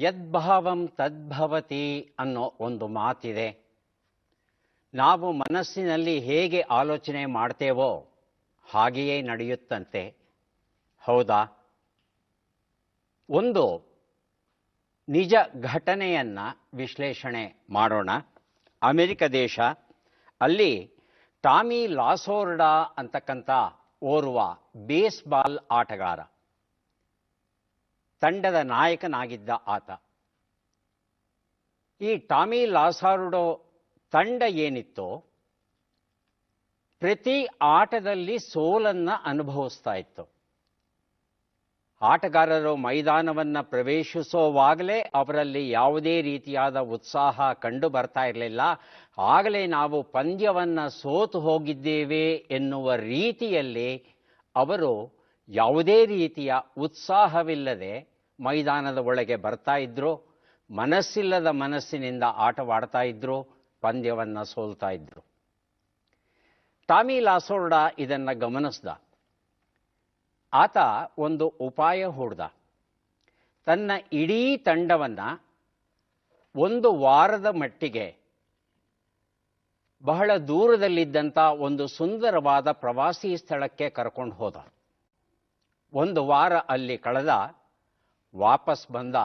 ಯದ್ಭಾವಂ ತದ್ಭವತಿ ಅನ್ನೋ ಒಂದು ಮಾತಿದೆ. ನಾವು ಮನಸ್ಸಿನಲ್ಲಿ ಹೇಗೆ ಆಲೋಚನೆ ಮಾಡ್ತೇವೋ ಹಾಗೆಯೇ ನಡೆಯುತ್ತಂತೆ. ಹೌದಾ? ಒಂದು ನಿಜ ಘಟನೆಯನ್ನ ವಿಶ್ಲೇಷಣೆ ಮಾಡೋಣ. ಅಮೆರಿಕ ದೇಶ, ಅಲ್ಲಿ ಟಾಮಿ ಲಾಸೋರ್ಡಾ ಅಂತಕ್ಕಂಥ ಓರ್ವ ಬೇಸ್ಬಾಲ್ ಆಟಗಾರ. ತಂಡದ ನಾಯಕನಾಗಿದ್ದ ಆತ. ಈ ಟಾಮಿ ಲಾಸಾರುಡೋ ತಂಡ ಏನಿತ್ತೋ, ಪ್ರತಿ ಆಟದಲ್ಲಿ ಸೋಲನ್ನು ಅನುಭವಿಸ್ತಾ ಇತ್ತು. ಆಟಗಾರರು ಮೈದಾನವನ್ನು ಪ್ರವೇಶಿಸೋವಾಗಲೇ ಅವರಲ್ಲಿ ಯಾವುದೇ ರೀತಿಯಾದ ಉತ್ಸಾಹ ಕಂಡು ಬರ್ತಾ ಇರಲಿಲ್ಲ. ಆಗಲೇ ನಾವು ಪಂದ್ಯವನ್ನು ಸೋತು ಹೋಗಿದ್ದೇವೆ ಎನ್ನುವ ರೀತಿಯಲ್ಲಿ ಅವರು ಯಾವುದೇ ರೀತಿಯ ಉತ್ಸಾಹವಿಲ್ಲದೆ ಮೈದಾನದ ಒಳಗೆ ಬರ್ತಾ ಇದ್ರು, ಮನಸ್ಸಿಲ್ಲದ ಮನಸ್ಸಿನಿಂದ ಆಟವಾಡ್ತಾ ಇದ್ರು, ಪಂದ್ಯವನ್ನು ಸೋಲ್ತಾ ಇದ್ರು. ಟಾಮಿ ಲಾಸೋರ್ಡ ಇದನ್ನು ಗಮನಿಸ್ದ. ಆತ ಒಂದು ಉಪಾಯ ಹೂಡ್ದ. ತನ್ನ ಇಡೀ ತಂಡವನ್ನು ಒಂದು ವಾರದ ಮಟ್ಟಿಗೆ ಬಹಳ ದೂರದಲ್ಲಿದ್ದಂಥ ಒಂದು ಸುಂದರವಾದ ಪ್ರವಾಸಿ ಸ್ಥಳಕ್ಕೆ ಕರ್ಕೊಂಡು ಹೋದ. ಒಂದು ವಾರ ಅಲ್ಲಿ ಕಳೆದ ವಾಪಸ್ ಬಂದ,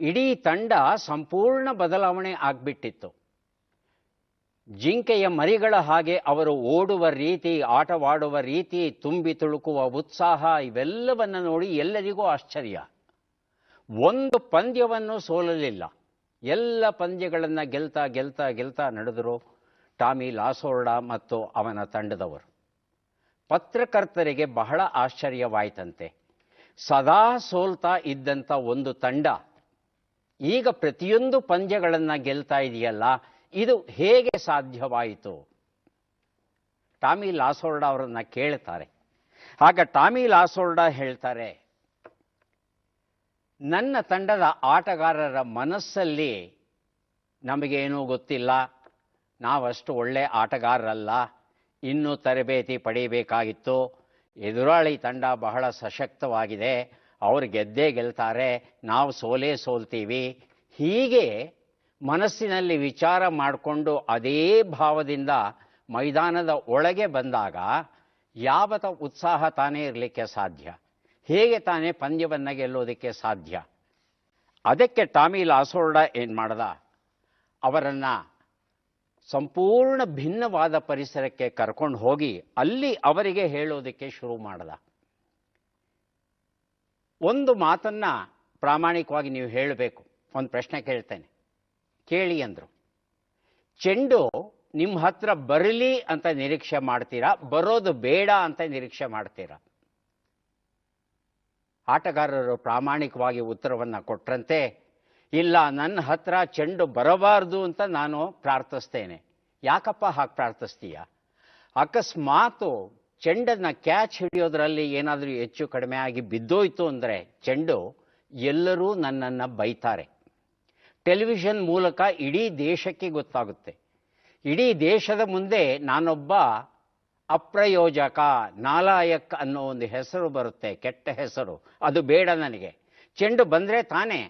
ಇಡೀ ತಂಡ ಸಂಪೂರ್ಣ ಬದಲಾವಣೆ ಆಗ್ಬಿಟ್ಟಿತ್ತು. ಜಿಂಕೆಯ ಮರಿಗಳ ಹಾಗೆ ಅವರು ಓಡುವ ರೀತಿ, ಆಟವಾಡುವ ರೀತಿ, ತುಂಬಿ ತುಳುಕುವ ಉತ್ಸಾಹ, ಇವೆಲ್ಲವನ್ನು ನೋಡಿ ಎಲ್ಲರಿಗೂ ಆಶ್ಚರ್ಯ. ಒಂದು ಪಂದ್ಯವನ್ನು ಸೋಲಲಿಲ್ಲ. ಎಲ್ಲ ಪಂದ್ಯಗಳನ್ನು ಗೆಲ್ತಾ ಗೆಲ್ತಾ ಗೆಲ್ತಾ ನಡೆದರು ಟಾಮಿ ಲಾಸೋರ್ಡಾ ಮತ್ತು ಅವನ ತಂಡದವರು. ಪತ್ರಕರ್ತರಿಗೆ ಬಹಳ ಆಶ್ಚರ್ಯವಾಯ್ತಂತೆ. ಸದಾ ಸೋಲ್ತಾ ಇದ್ದಂಥ ಒಂದು ತಂಡ. ಈಗ ಪ್ರತಿಯೊಂದು ಪಂದ್ಯಗಳನ್ನು ಗೆಲ್ತಾ ಇದೆಯಲ್ಲ, ಇದು ಹೇಗೆ ಸಾಧ್ಯವಾಯಿತು? ಟಾಮಿ ಲಾಸೋರ್ಡ ಅವರನ್ನು ಕೇಳ್ತಾರೆ. ಆಗ ಟಾಮಿ ಲಾಸೋರ್ಡ ಹೇಳ್ತಾರೆ, ನನ್ನ ತಂಡದ ಆಟಗಾರರ ಮನಸ್ಸಲ್ಲಿ ನಮಗೇನೂ ಗೊತ್ತಿಲ್ಲ. ನಾವಷ್ಟು ಒಳ್ಳೆ ಆಟಗಾರರಲ್ಲ. ಇನ್ನೂ ತರಬೇತಿ ಪಡೀಬೇಕಾಗಿತ್ತು ಎದುರಾಳಿ ತಂಡ ಬಹಳ ಸಶಕ್ತವಾಗಿದೆ. ಅವರು ಗೆದ್ದೇ ಗೆಲ್ತಾರೆ. ನಾವು ಸೋಲೇ ಸೋಲ್ತೀವಿ. ಹೀಗೆ ಮನಸ್ಸಿನಲ್ಲಿ ವಿಚಾರ ಮಾಡಿಕೊಂಡು ಅದೇ ಭಾವದಿಂದ ಮೈದಾನದ ಒಳಗೆ ಬಂದಾಗ ಯಾವತ ಉತ್ಸಾಹ ತಾನೇ ಇರಲಿಕ್ಕೆ ಸಾಧ್ಯ. ಹೇಗೆ ತಾನೇ ಪಂದ್ಯವನ್ನು ಗೆಲ್ಲೋದಕ್ಕೆ ಸಾಧ್ಯ. ಅದಕ್ಕೆ ಟಾಮಿ ಲಾಸೋರ್ಡ ಏನು ಮಾಡ್ದ? ಅವರನ್ನು ಸಂಪೂರ್ಣ ಭಿನ್ನವಾದ ಪರಿಸರಕ್ಕೆ ಕರ್ಕೊಂಡು ಹೋಗಿ ಅಲ್ಲಿ ಅವರಿಗೆ ಹೇಳೋದಕ್ಕೆ ಶುರು ಮಾಡ್ದ. ಒಂದು ಮಾತನ್ನ ಪ್ರಾಮಾಣಿಕವಾಗಿ ನೀವು ಹೇಳಬೇಕು. ಒಂದು ಪ್ರಶ್ನೆ ಕೇಳ್ತೇನೆ. ಕೇಳಿ ಅಂದರು. ಚೆಂಡು ನಿಮ್ಮ ಹತ್ರ ಬರಲಿ ಅಂತ ನಿರೀಕ್ಷೆ ಮಾಡ್ತೀರಾ? ಬರೋದು ಬೇಡ ಅಂತ ನಿರೀಕ್ಷೆ ಮಾಡ್ತೀರಾ? ಆಟಗಾರರು ಪ್ರಾಮಾಣಿಕವಾಗಿ ಉತ್ತರವನ್ನು ಕೊಟ್ರಂತೆ ಇಲ್ಲ, ನನ್ನ ಹತ್ರ ಚೆಂಡು ಬರಬಾರ್ದು ಅಂತ ನಾನು ಪ್ರಾರ್ಥಿಸ್ತೇನೆ. ಯಾಕಪ್ಪ ಹಾಗೆ ಪ್ರಾರ್ಥಿಸ್ತೀಯ? ಅಕಸ್ಮಾತು ಚೆಂಡನ್ನ ಕ್ಯಾಚ್ ಹಿಡಿಯೋದ್ರಲ್ಲಿ ಏನಾದರೂ ಹೆಚ್ಚು ಕಡಿಮೆ ಆಗಿ ಬಿದ್ದೋಯ್ತು ಅಂದರೆ ಚೆಂಡು ಎಲ್ಲರೂ ನನ್ನನ್ನು ಬೈತಾರೆ. ಟೆಲಿವಿಷನ್ ಮೂಲಕ ಇಡೀ ದೇಶಕ್ಕೆ ಗೊತ್ತಾಗುತ್ತೆ. ಇಡೀ ದೇಶದ ಮುಂದೆ ನಾನೊಬ್ಬ ಅಪ್ರಯೋಜಕ, ನಾಲಾಯಕ್ ಅನ್ನೋ ಒಂದು ಹೆಸರು ಬರುತ್ತೆ, ಕೆಟ್ಟ ಹೆಸರು. ಅದು ಬೇಡ ನನಗೆ. ಚೆಂಡು ಬಂದರೆ ತಾನೇ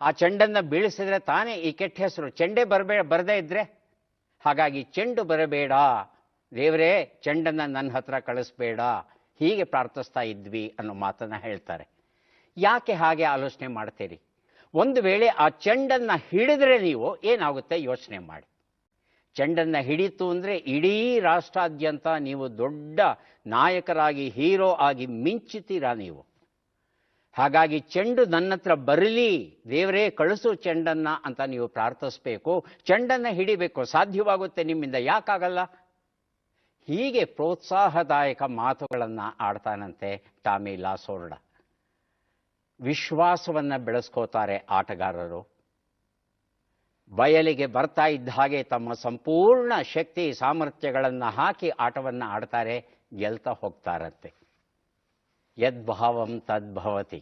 ಆ ಚೆಂಡನ್ನು ಬೀಳಿಸಿದ್ರೆ ತಾನೇ ಈ ಕೆಟ್ಟ ಹೆಸರು. ಚೆಂಡೆ ಬರಬೇ ಬರದೇ ಇದ್ರೆ? ಹಾಗಾಗಿ ಚೆಂಡು ಬರಬೇಡ. ದೇವರೇ, ಚೆಂಡನ್ನು ನನ್ನ ಹತ್ರ ಕಳಿಸ್ಬೇಡ. ಹೀಗೆ ಪ್ರಾರ್ಥಿಸ್ತಾ ಇದ್ವಿ ಅನ್ನೋ ಮಾತನ್ನು ಹೇಳ್ತಾರೆ. ಯಾಕೆ ಹಾಗೆ ಆಲೋಚನೆ ಮಾಡ್ತೀರಿ? ಒಂದು ವೇಳೆ ಆ ಚೆಂಡನ್ನು ಹಿಡಿದ್ರೆ ನೀವು ಏನಾಗುತ್ತೆ ಯೋಚನೆ ಮಾಡಿ. ಚೆಂಡನ್ನು ಹಿಡಿತು ಅಂದರೆ ಇಡೀ ರಾಷ್ಟ್ರಾದ್ಯಂತ ನೀವು ದೊಡ್ಡ ನಾಯಕರಾಗಿ, ಹೀರೋ ಆಗಿ ಮಿಂಚುತ್ತೀರಾ ನೀವು? ಹಾಗಾಗಿ ಚೆಂಡು ನನ್ನ ಹತ್ರ ಬರಲಿ, ದೇವರೇ ಕಳಿಸು ಚೆಂಡನ್ನ ಅಂತ ನೀವು ಪ್ರಾರ್ಥಿಸ್ಬೇಕು. ಚೆಂಡನ್ನ ಹಿಡಿಬೇಕು, ಸಾಧ್ಯವಾಗುತ್ತೆ ನಿಮ್ಮಿಂದ, ಯಾಕಾಗಲ್ಲ? ಹೀಗೆ ಪ್ರೋತ್ಸಾಹದಾಯಕ ಮಾತುಗಳನ್ನು ಆಡ್ತಾನಂತೆ ಟಾಮಿ ಲಾಸೋರ್ಡ. ವಿಶ್ವಾಸವನ್ನ ಬೆಳೆಸ್ಕೋತಾರೆ ಆಟಗಾರರು. ಬಯಲಿಗೆ ಬರ್ತಾ ಇದ್ದ ಹಾಗೆ ತಮ್ಮ ಸಂಪೂರ್ಣ ಶಕ್ತಿ, ಸಾಮರ್ಥ್ಯಗಳನ್ನು ಹಾಕಿ ಆಟವನ್ನು ಆಡ್ತಾರೆ, ಗೆಲ್ತಾ ಹೋಗ್ತಾರಂತೆ. ಯದ್ಭಾವಂ ತದ್ಭವತಿ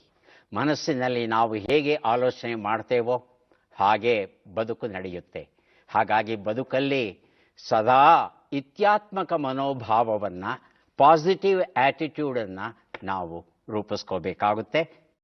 ಮನಸ್ಸಿನಲ್ಲಿ ನಾವು ಹೇಗೆ ಆಲೋಚನೆ ಮಾಡ್ತೇವೋ ಹಾಗೆ ಬದುಕು ನಡೆಯುತ್ತೆ. ಹಾಗಾಗಿ ಬದುಕಲ್ಲಿ ಸದಾ ಇತ್ಯಾತ್ಮಕ ಮನೋಭಾವವನ್ನು ಪಾಸಿಟಿವ್ ಆ್ಯಟಿಟ್ಯೂಡನ್ನು ನಾವು ರೂಪಿಸ್ಕೋಬೇಕಾಗುತ್ತೆ.